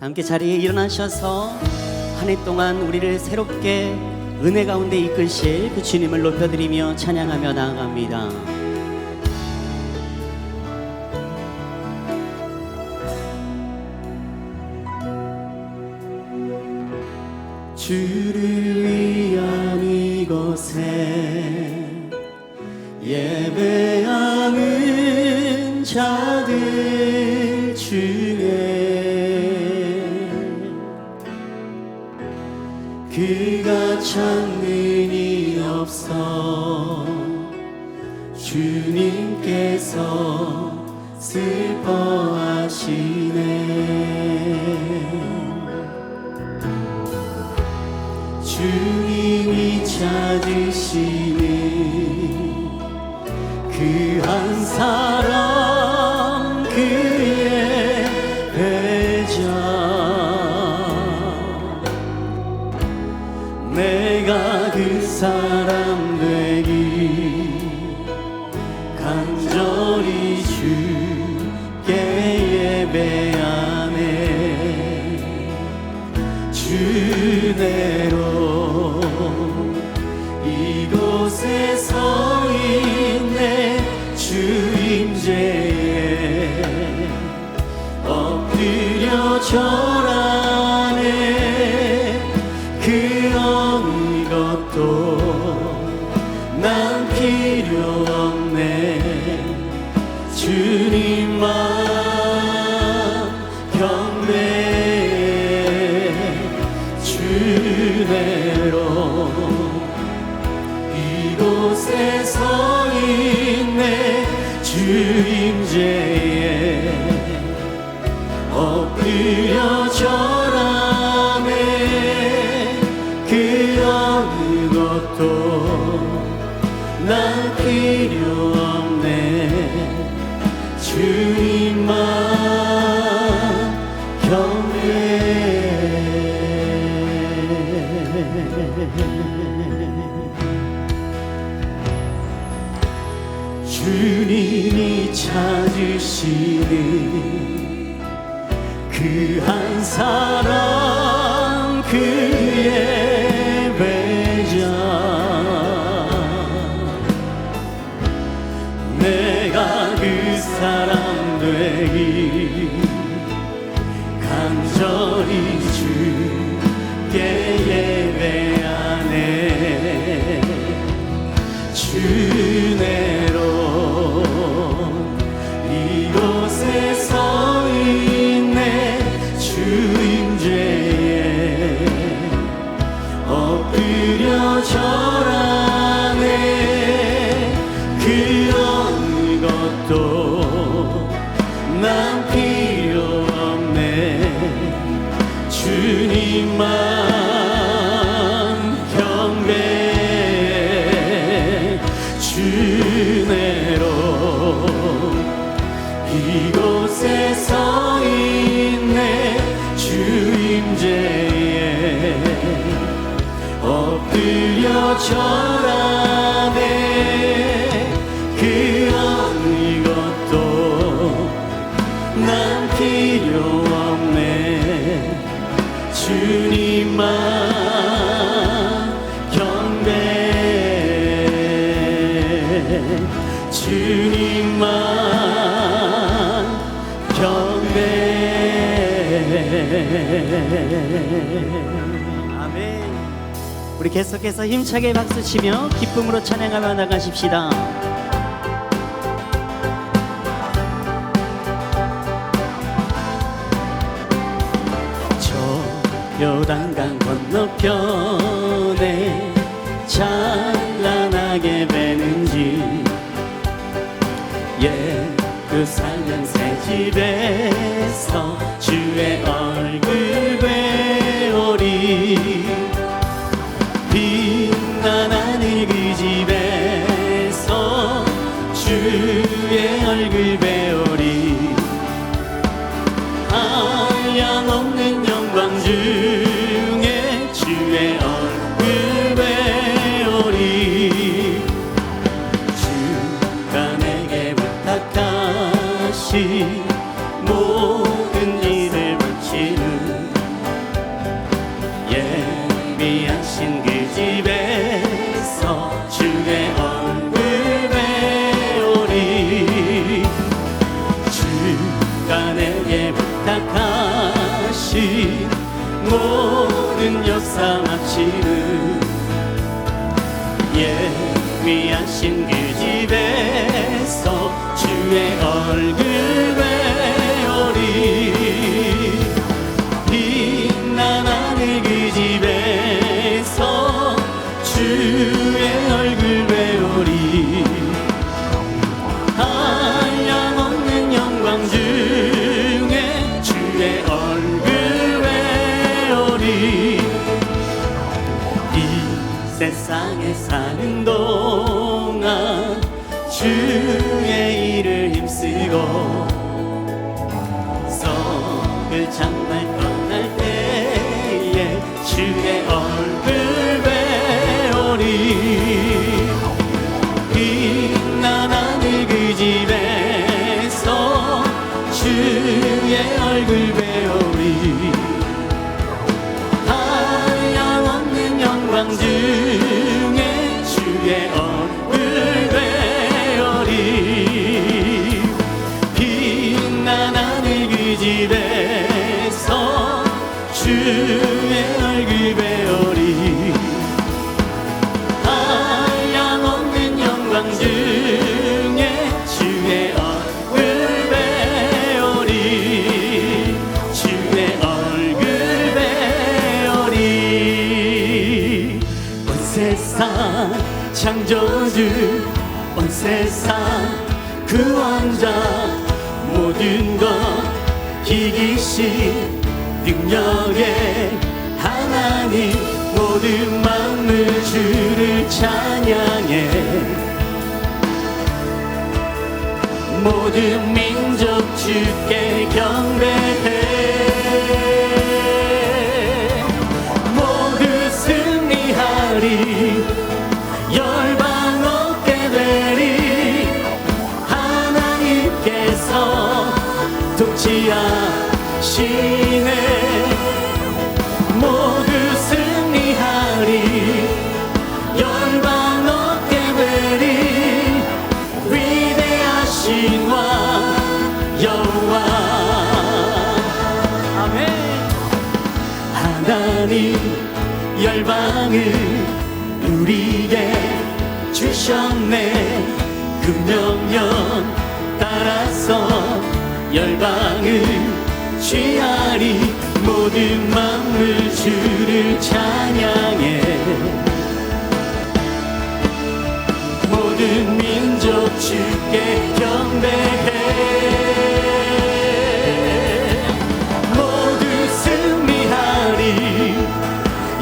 함께 자리에 일어나셔서 한 해 동안 우리를 새롭게 은혜 가운데 이끌실 그 주님을 높여드리며 찬양하며 나아갑니다. 주를 위한 이곳에 예배하는 자들 중에 그가 찾는이 없어. 주님께서 슬퍼 내가 그 사람 되 주임제에 엎드려 절 찾으시는 그 한 사람 아멘. 우리 계속해서 힘차게 박수 치며 기쁨으로 찬양하며 나가십시다. 저 요단강 건너편에 찬란하게 배는지 예루살렘 새 집에 하늘 그 집에서 주의 얼굴 배 세상에 사는 동안 주의 일을 힘쓰고 썩을 장말 떠날 때에 주의 얼 세상 그 왕자 모든 것 이기신 능력의 하나님 모든 만물 주를 찬양해. 모든 민족 주께 경배해 열방을 취하리. 모든 만물 주를 찬양해. 모든 민족 주께 경배해. 모두 승리하리.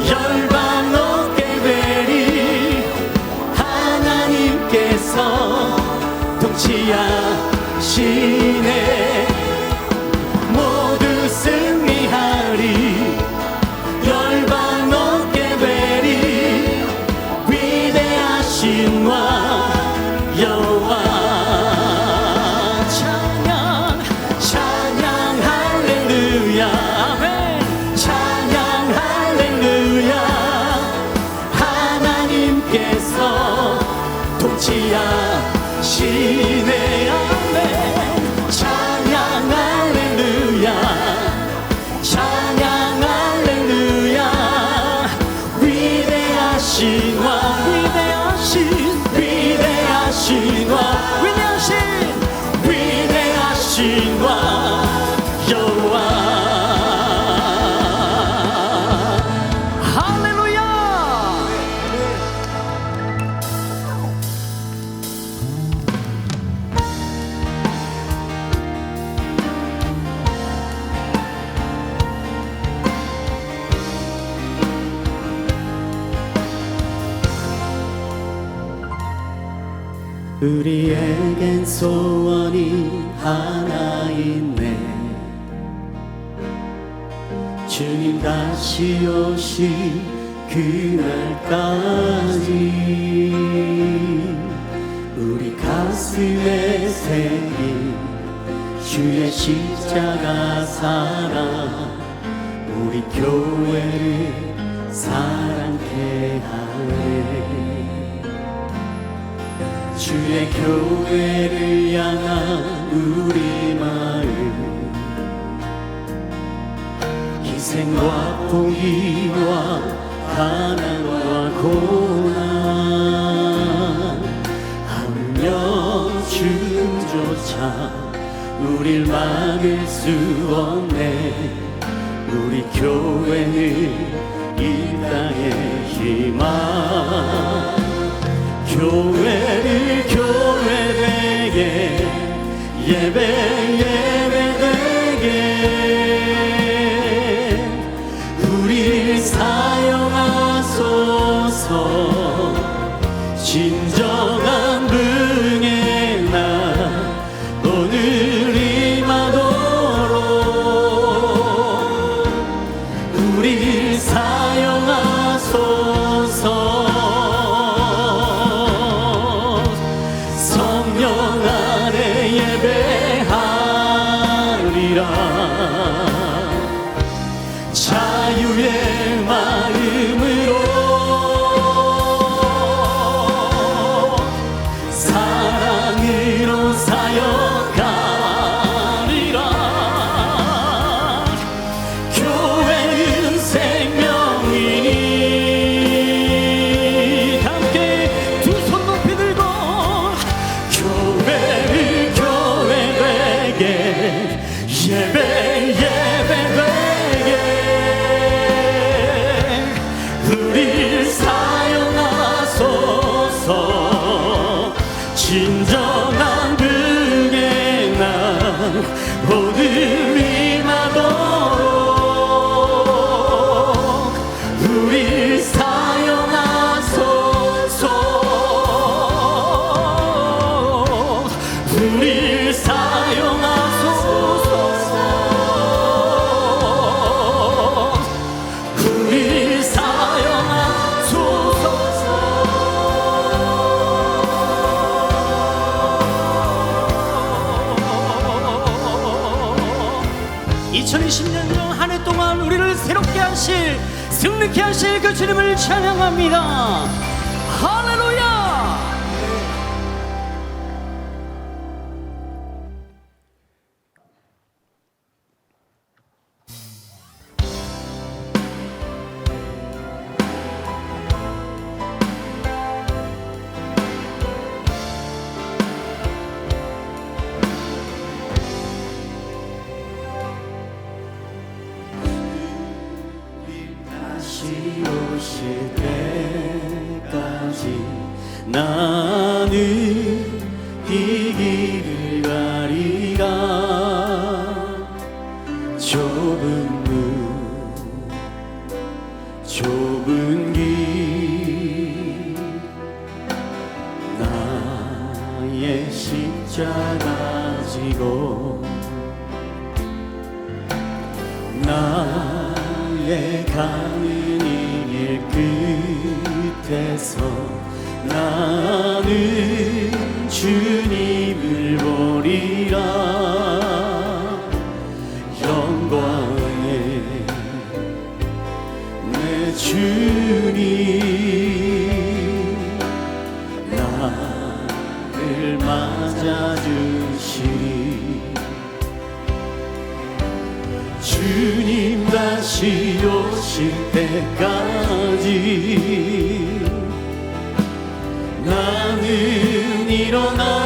열방 얻게 되리. 하나님께서 통치하시네 우리에겐 소원이 하나 있네. 주님 다시 오실 그날까지 우리 가슴에 새긴 주의 십자가 사랑 우리 교회를 사랑케 하네 주의 교회를 향한 우리 마음 희생과 포기와 가난과 고난. 한 명 주조차 우릴 막을 수 없네. 우리 교회는 이 땅의 희망. 교회를 교회되게 예배 예배되게. 우리 사용하소서. 진정한 능의 나 오늘 임하도록. 우리 사용 승리케 하실 그 주님을 찬양합니다. 나의 십자가 지고 나의 가는 이일 끝에서 나는 주님을 보리라. 주님 다시 오실 때까지 나는 일어나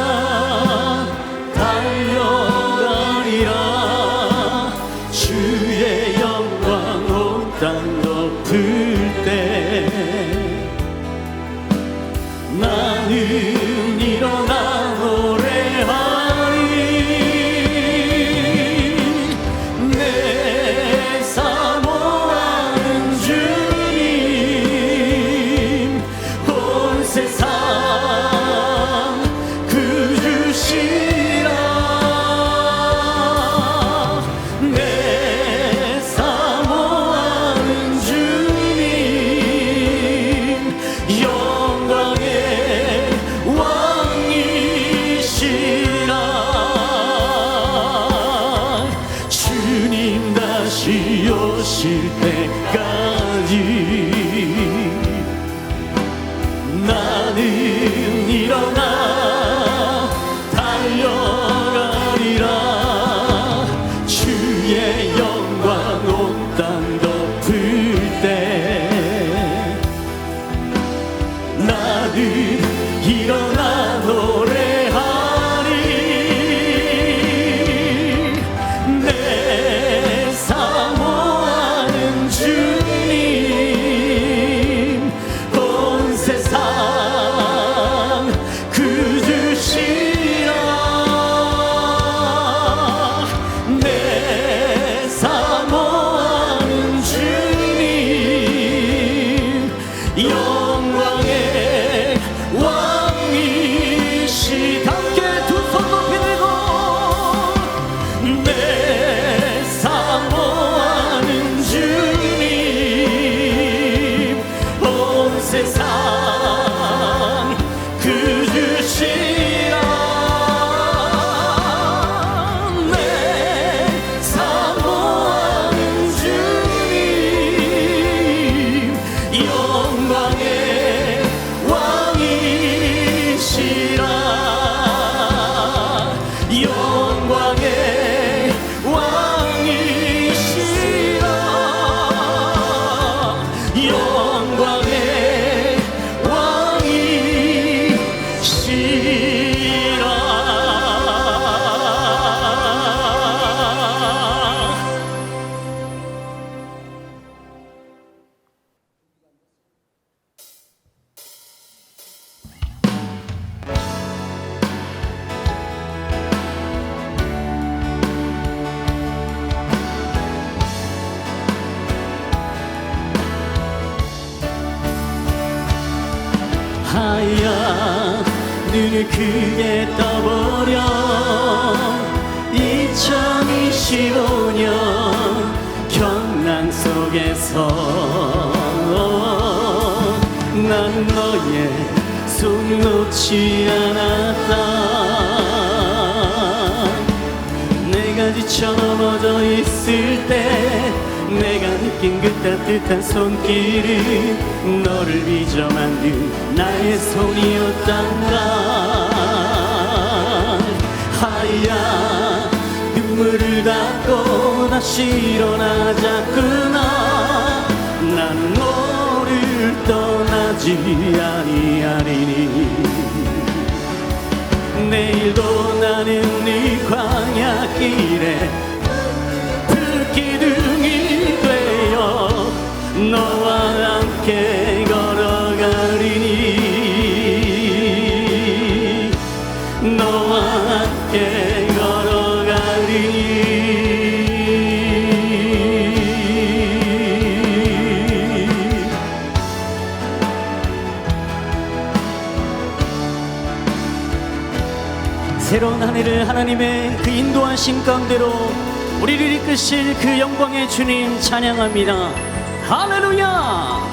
크게 떠보렴 2025년 경랑 속에서 난 너의 손 놓지 않았다. 내가 지쳐 넘어져 있을 때 내가 느낀 그 따뜻한 손길은 너를 빚어 만든 나의 손이었단다. 하야 눈물을 닦고 다시 일어나자꾸나. 난 너를 떠나지 아니하리니. 내일도 나는 네 광야길에 함께 걸어가리니 너와 함께 걸어가리니 새로운 한 해를 하나님의 그 인도하신 가운데로 우리를 이끄실 그 영광의 주님 찬양합니다. 할렐루야!